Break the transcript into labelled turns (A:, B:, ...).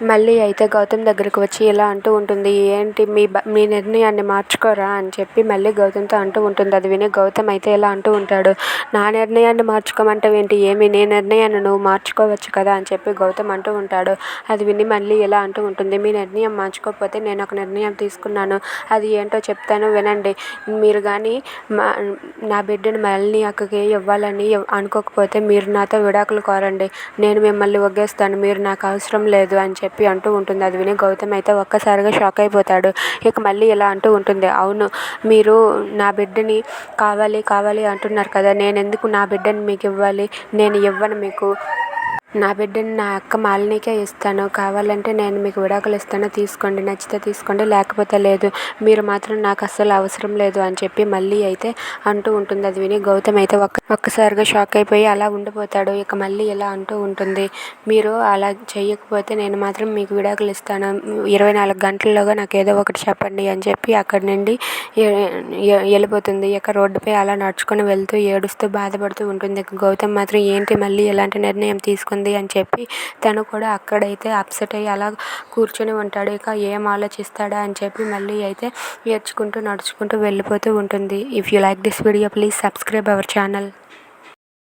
A: మళ్ళీ అయితే గౌతమ్ దగ్గరకు వచ్చి ఇలా అంటూ ఉంటుంది ఏంటి మీ బ మీ నిర్ణయాన్ని మార్చుకోరా? అని చెప్పి మళ్ళీ గౌతమ్తో అంటూ ఉంటుంది. అది విని గౌతమ్ అయితే ఇలా అంటూ ఉంటాడు నా నిర్ణయాన్ని మార్చుకోమంటావు ఏంటి ఏమి నీ నిర్ణయాన్ని నువ్వు మార్చుకోవచ్చు కదా? అని చెప్పి గౌతమ్ అంటూ ఉంటాడు. అది విని మళ్ళీ ఇలా అంటూ ఉంటుంది మీ నిర్ణయం మార్చుకోకపోతే నేను ఒక నిర్ణయం తీసుకున్నాను. అది ఏంటో చెప్తాను వినండి. మీరు కానీ మా నా బిడ్డను మళ్ళీ అక్కకి ఇవ్వాలని అనుకోకపోతే మీరు నాతో విడాకులు కోరండి. నేను మిమ్మల్ని ఒగ్గేస్తాను. మీరు నాకు అవసరం లేదు అని చెప్పి చెప్పి అంటూ ఉంటుంది. అది విని గౌతమ్ అయితే ఒక్కసారిగా షాక్ అయిపోతాడు. ఇక మళ్ళీ ఇలా అంటూ ఉంటుంది. అవును మీరు నా బిడ్డని కావాలి కావాలి అంటున్నారు కదా. నేను ఎందుకు నా బిడ్డని మీకు ఇవ్వాలి? నేను ఇవ్వను మీకు. నా బిడ్డని నా అక్క మాలినికే ఇస్తాను. కావాలంటే నేను మీకు విడాకులు ఇస్తాను. తీసుకోండి నచ్చితే తీసుకోండి లేకపోతే లేదు. మీరు మాత్రం నాకు అస్సలు అవసరం లేదు అని చెప్పి మళ్ళీ అయితే అంటూ ఉంటుంది. అది విని గౌతమ్ అయితే ఒక్క ఒక్కసారిగా షాక్ అయిపోయి అలా ఉండిపోతాడు. ఇక మళ్ళీ ఇలా అంటూ ఉంటుంది. మీరు అలా చేయకపోతే నేను మాత్రం మీకు విడాకులు ఇస్తాను. ఇరవై నాలుగు గంటల్లోగా నాకు ఏదో ఒకటి చెప్పండి అని చెప్పి అక్కడి నుండి వెళ్ళిపోతుంది. ఇక రోడ్డుపై అలా నడుచుకొని వెళ్తూ ఏడుస్తూ బాధపడుతూ ఉంటుంది. గౌతమ్ మాత్రం ఏంటి మళ్ళీ ఎలాంటి నిర్ణయం తీసుకుంది? ఉంది అని చెప్పి తను కూడా అక్కడైతే అప్సెట్ అయ్యి అలా కూర్చొని ఉంటాడు. ఇక ఏం ఆలోచిస్తాడా అని చెప్పి మళ్ళీ అయితే ఏడ్చుకుంటూ నడుచుకుంటూ వెళ్ళిపోతూ ఉంటుంది. If you like this video please subscribe our channel